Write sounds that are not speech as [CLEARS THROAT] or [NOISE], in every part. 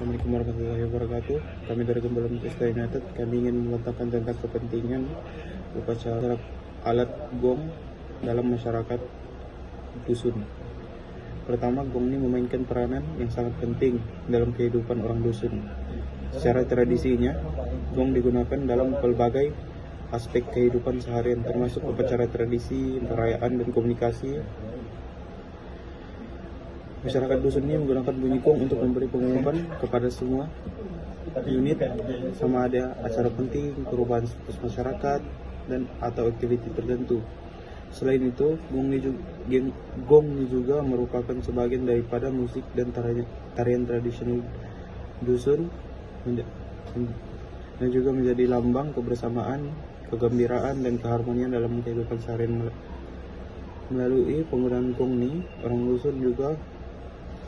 Assalamualaikum warahmatullahi wabarakatuh. Kami dari Gembala Manchester United, kami ingin membantahkan tentang kepentingan upacara alat gong dalam masyarakat dusun. Pertama, gong ini memainkan peranan yang sangat penting dalam kehidupan orang dusun. Secara tradisinya, gong digunakan dalam pelbagai aspek kehidupan seharian termasuk upacara tradisi, perayaan dan komunikasi Masyarakat dusun ini menggunakan bunyi gong untuk memberi pengumuman kepada semua unit sama ada acara penting, perubahan status masyarakat dan atau aktiviti tertentu. Selain itu, gong ini juga, gong ini juga merupakan sebagian daripada musik dan tarian, tradisional dusun dan juga menjadi lambang kebersamaan, kegembiraan dan keharmonian dalam kehidupan seharian melalui penggunaan gong ini orang dusun juga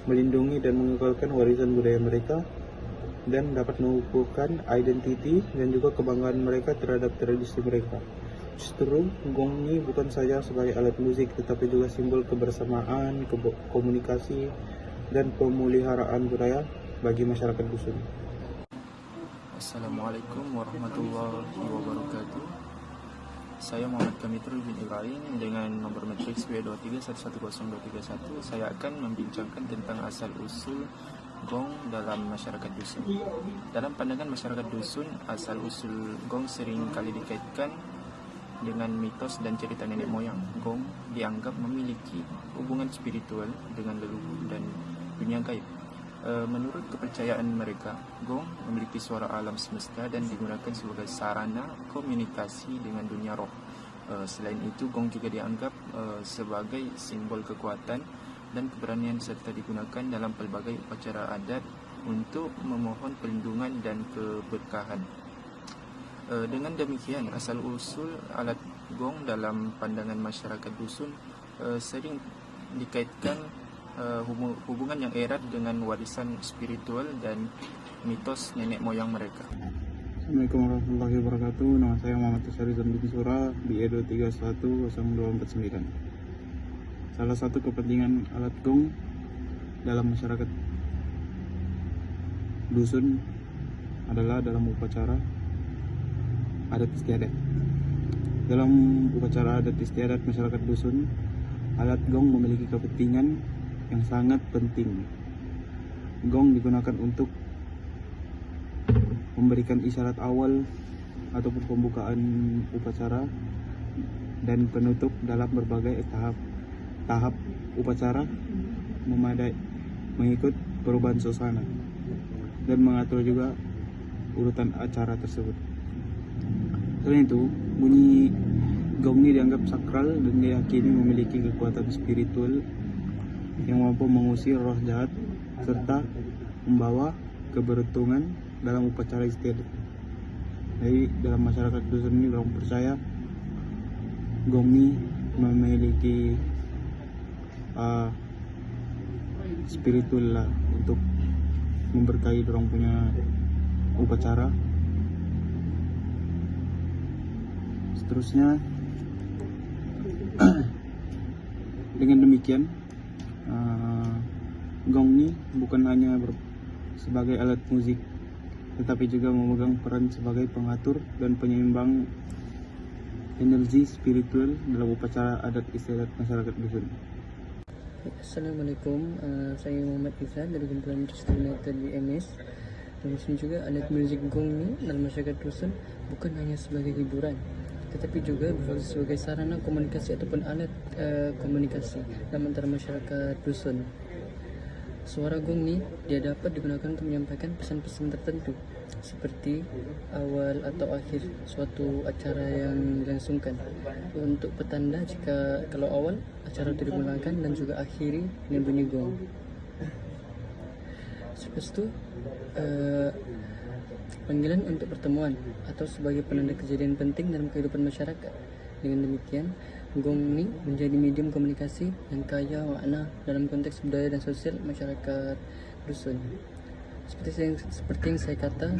melindungi dan mengekalkan warisan budaya mereka dan dapat mengukuhkan identiti dan juga kebanggaan mereka terhadap tradisi mereka. Justru gong ini bukan saja sebagai alat musik tetapi juga simbol kebersamaan, komunikasi dan pemuliharaan budaya bagi masyarakat dusun. Assalamualaikum warahmatullahi wabarakatuh. Saya Muhammad Kamitrul bin Ibrahim dengan nombor matriks W2311031. Saya akan membincangkan tentang asal-usul gong dalam masyarakat dusun. Dalam pandangan masyarakat dusun, asal-usul gong sering kali dikaitkan dengan mitos dan cerita nenek moyang. Gong dianggap memiliki hubungan spiritual dengan leluhur dan dunia gaib. Eh, menurut kepercayaan mereka, gong memiliki suara alam semesta dan digunakan sebagai sarana komunikasi dengan dunia roh. Eh, selain itu, gong juga dianggap eh, sebagai simbol kekuatan dan keberanian serta digunakan dalam pelbagai upacara adat untuk memohon perlindungan dan keberkahan. Dengan demikian, asal-usul alat gong dalam pandangan masyarakat dusun sering dikaitkan Uh, hubungan yang erat dengan warisan spiritual dan mitos nenek moyang mereka. Assalamualaikum warahmatullahi wabarakatuh. Nama saya Muhammad Tasari Zambin Sura Edo 310249. Salah satu kepentingan alat gong dalam masyarakat dusun adalah dalam upacara adat istiadat. Dalam upacara adat istiadat masyarakat dusun, alat gong memiliki kepentingan yang sangat penting. Gong digunakan untuk memberikan isyarat awal ataupun pembukaan upacara dan penutup dalam berbagai tahap tahap upacara memadai mengikut perubahan suasana dan mengatur juga urutan acara tersebut. Selain itu, bunyi gong ini dianggap sakral dan diyakini memiliki kekuatan spiritual yang mampu mengusir roh jahat serta membawa keberuntungan dalam upacara istiadat. Jadi dalam masyarakat dusun ini orang percaya Gongi memiliki uh, spiritual lah untuk memberkahi orang punya upacara. Seterusnya [CLEARS THROAT] dengan demikian uh, gong ini bukan hanya ber, sebagai alat musik tetapi juga memegang peran sebagai pengatur dan penyeimbang energi spiritual dalam upacara adat istiadat masyarakat dusun. Assalamualaikum, uh, saya Muhammad Izan dari Kumpulan Manchester United BMS. Dan sini juga alat musik gong ni dalam masyarakat dusun bukan hanya sebagai hiburan, tetapi juga berfungsi sebagai sarana komunikasi ataupun alat uh, komunikasi dalam antara masyarakat dusun. Suara gong ni dia dapat digunakan untuk menyampaikan pesan-pesan tertentu seperti awal atau akhir suatu acara yang dilangsungkan untuk petanda jika kalau awal acara itu dimulakan dan juga akhiri dengan bunyi gong. Lepas itu uh, panggilan untuk pertemuan atau sebagai penanda kejadian penting dalam kehidupan masyarakat. Dengan demikian, gong ini menjadi medium komunikasi yang kaya makna dalam konteks budaya dan sosial masyarakat dusun. Seperti yang, seperti yang saya kata,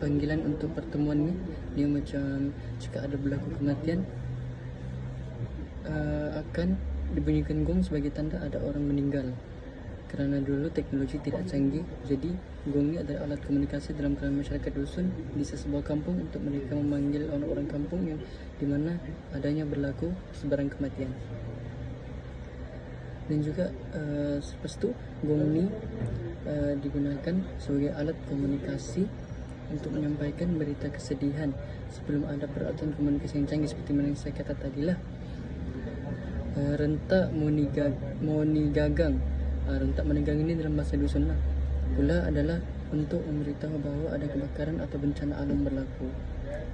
panggilan untuk pertemuan ini dia macam jika ada berlaku kematian uh, akan dibunyikan gong sebagai tanda ada orang meninggal. Kerana dulu teknologi tidak canggih, jadi gong ni adalah alat komunikasi dalam kalangan masyarakat dusun di sebuah kampung untuk mereka memanggil orang-orang kampung yang di mana adanya berlaku sebarang kematian. Dan juga uh, selepas tu gong ni uh, digunakan sebagai alat komunikasi untuk menyampaikan berita kesedihan sebelum ada peralatan komunikasi yang canggih seperti mana yang saya kata tadi lah. Uh, rentak moniga, monigagang uh, rentak monigagang ini dalam bahasa dusun lah pula adalah untuk memberitahu bahawa ada kebakaran atau bencana alam berlaku.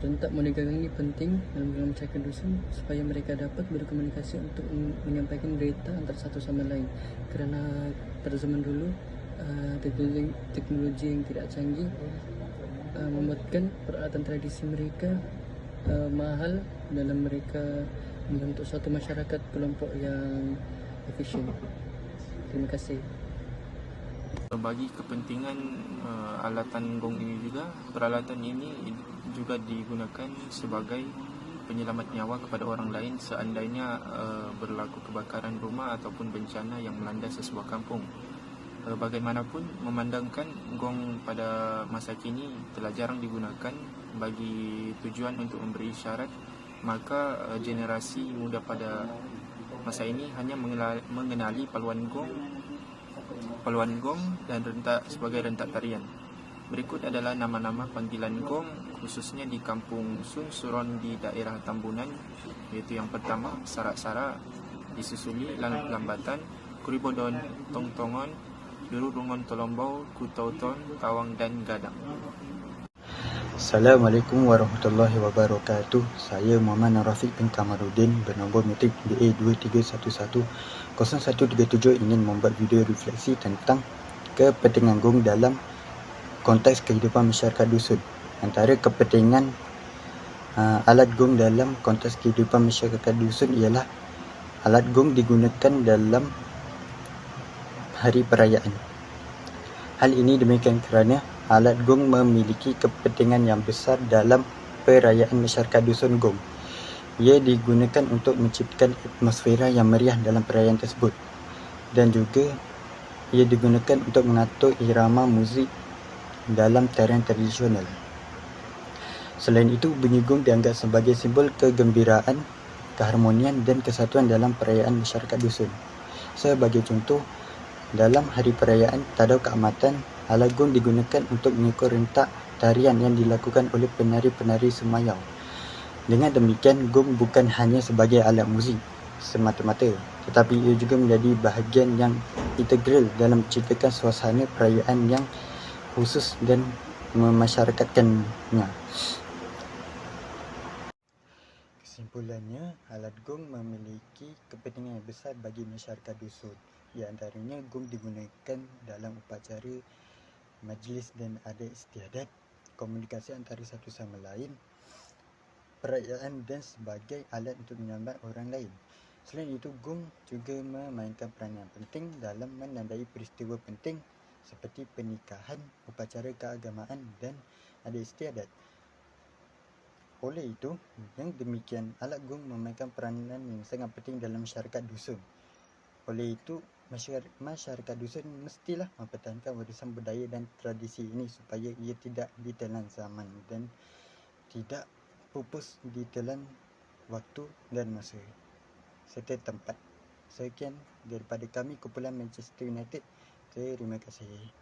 Rentak monigagang ini penting dalam masyarakat dusun supaya mereka dapat berkomunikasi untuk menyampaikan berita antara satu sama lain. Kerana pada zaman dulu uh, teknologi, teknologi yang tidak canggih uh, membuatkan peralatan tradisi mereka uh, mahal dalam mereka membentuk suatu masyarakat kelompok yang efisien. Terima kasih. Bagi kepentingan uh, alatan gong ini juga, peralatan ini juga digunakan sebagai penyelamat nyawa kepada orang lain seandainya uh, berlaku kebakaran rumah ataupun bencana yang melanda sesebuah kampung. Uh, bagaimanapun, memandangkan gong pada masa kini telah jarang digunakan bagi tujuan untuk memberi isyarat maka uh, generasi muda pada masa ini hanya mengenali, paluan gong paluan gong dan rentak sebagai rentak tarian. Berikut adalah nama-nama panggilan gong khususnya di kampung Sun Suron di daerah Tambunan iaitu yang pertama Sarak-Sarak disusuli Lambatan, Kuribodon, Tongtongon, Dururungon Tolombau, Kutauton, Tawang dan Gadang. Assalamualaikum warahmatullahi wabarakatuh. Saya Muhammad Rafiq bin Kamaruddin bernombor metrik DA23110137 ingin membuat video refleksi tentang kepentingan gong dalam konteks kehidupan masyarakat dusun. Antara kepentingan uh, alat gong dalam konteks kehidupan masyarakat dusun ialah alat gong digunakan dalam hari perayaan. Hal ini demikian kerana alat gong memiliki kepentingan yang besar dalam perayaan masyarakat dusun gong. Ia digunakan untuk menciptakan atmosfera yang meriah dalam perayaan tersebut dan juga ia digunakan untuk mengatur irama muzik dalam tarian tradisional. Selain itu, bunyi gong dianggap sebagai simbol kegembiraan, keharmonian dan kesatuan dalam perayaan masyarakat dusun. Sebagai contoh, dalam hari perayaan Tadau Keamatan, alat gong digunakan untuk mengikut rentak tarian yang dilakukan oleh penari-penari semayau. Dengan demikian, gong bukan hanya sebagai alat muzik semata-mata, tetapi ia juga menjadi bahagian yang integral dalam menciptakan suasana perayaan yang khusus dan memasyarakatkannya. Kesimpulannya, alat gong memiliki kepentingan yang besar bagi masyarakat dusun. Di antaranya, gong digunakan dalam upacara majlis dan adat istiadat, komunikasi antara satu sama lain, perayaan dan sebagai alat untuk menyambat orang lain. Selain itu, gong juga memainkan peranan penting dalam menandai peristiwa penting seperti pernikahan, upacara keagamaan dan adat istiadat. Oleh itu, yang demikian, alat gong memainkan peranan yang sangat penting dalam masyarakat dusun. Oleh itu, masyarakat dusun mestilah mempertahankan warisan budaya dan tradisi ini supaya ia tidak ditelan zaman dan tidak pupus ditelan waktu dan masa serta tempat. Sekian daripada kami kumpulan Manchester United. Terima kasih.